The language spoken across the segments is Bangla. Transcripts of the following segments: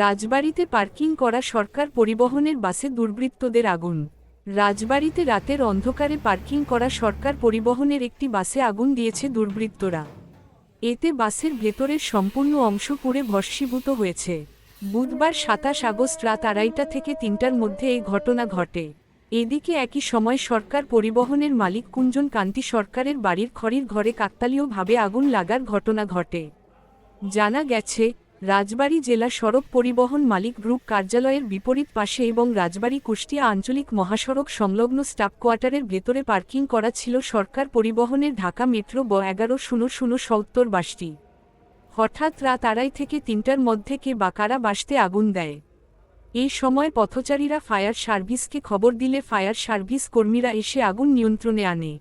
রাজবাড়িতে পার্কিং করা সরকার পরিবহনের বাসে দুর্বৃত্তদের আগুন। রাজবাড়িতে রাতের অন্ধকারে পার্কিং করা সরকার পরিবহনের একটি বাসে আগুন দিয়েছে দুর্বৃত্তরা। এতে বাসের ভেতরের সম্পূর্ণ অংশ পুড়ে ভস্মীভূত হয়েছে। বুধবার সাতাশ আগস্ট রাত আড়াইটা থেকে তিনটার মধ্যে এই ঘটনা ঘটে। এদিকে একই সময় সরকার পরিবহনের মালিক কুঞ্জন কান্তি সরকারের বাড়ির খড়ির ঘরে কাকতালীয়ভাবে আগুন লাগার ঘটনা ঘটে। জানা গেছে রাজবাড়ী জেলা সড়ক পরিবহন মালিক গ্রুপ কার্যালয়ের বিপরীত পাশে এবং রাজবাড়ী কুষ্টিয়া আঞ্চলিক মহাসড়ক সংলগ্ন স্টাফ কোয়ার্টারের ভেতরে পার্কিং করা ছিল সরকার পরিবহনের ঢাকা মেট্রো ব এগারো শূন্য শূন্য সত্তর বাসটি। হঠাৎ রাত আড়াই থেকে তিনটার মধ্যে কে বা কারা বাসতে আগুন দেয়? এই সময় পথচারীরা ফায়ার সার্ভিসকে খবর দিলে ফায়ার সার্ভিস কর্মীরা এসে আগুন নিয়ন্ত্রণে আনে।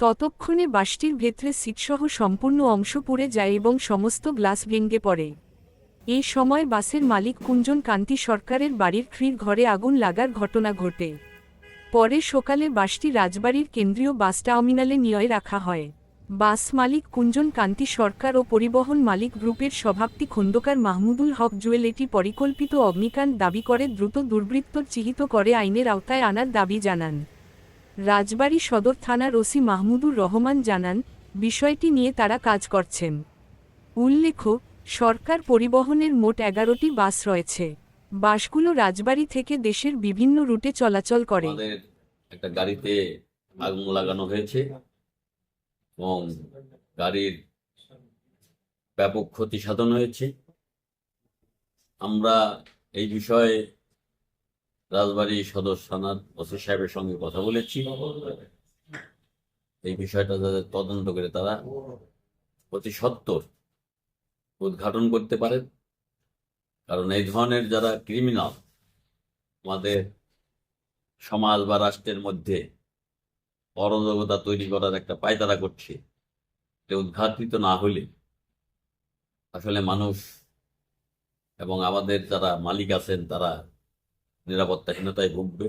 ততক্ষণে বাসটির ভেতরে সিটসহ সম্পূর্ণ অংশ পুড়ে যায় এবং সমস্ত গ্লাস ভেঙে পড়ে। এই সময় বাসের মালিক কুঞ্জন কান্তি সরকারের বাড়ির খ্রির ঘরে আগুন লাগার ঘটনা ঘটে। পরে সকালে বাসটি রাজবাড়ির কেন্দ্রীয় বাস টার্মিনালে নিয়ে রাখা হয়। বাস মালিক কুঞ্জন কান্তি সরকার ও পরিবহন মালিক গ্রুপের সভাপতি খন্দকার মাহমুদুল হক জুয়েল এটি পরিকল্পিত অগ্নিকাণ্ড দাবি করে দ্রুত দুর্বৃত্ত চিহ্নিত করে আইনের আওতায় আনার দাবি জানান। রাজবাড়ী সদর থানার ওসি মাহমুদুর রহমান জানান, বিষয়টি নিয়ে তারা কাজ করছেন। উল্লেখ্য সরকার পরিবহনের মোট এগারোটি বাস রয়েছে। বাসগুলো রাজবাড়ী থেকে দেশের বিভিন্ন রুটে চলাচল করে। একটা গাড়িতে আগুন লাগানো হয়েছে এবং গাড়ির ব্যাপক ক্ষতি সাধন হয়েছে। আমরা এই বিষয়ে রাজবাড়ী সদর থানার ওসি সাহেবের সঙ্গে কথা বলেছি। এই বিষয়টা যাদের তদন্ত করে তারা অতি সত্তর উদ্ঘাটন করতে পারেন কারণ এই ধরনের যারা ক্রিমিনাল আমাদের সমাজ বা রাষ্ট্রের মধ্যে অরাজকতা তৈরি করার একটা পায়তারা করছে এটা উদ্ঘাটিত না হলে আসলে মানুষ এবং আমাদের যারা মালিক আছেন তারা নিরাপত্তাহীনতায় ভুগবে।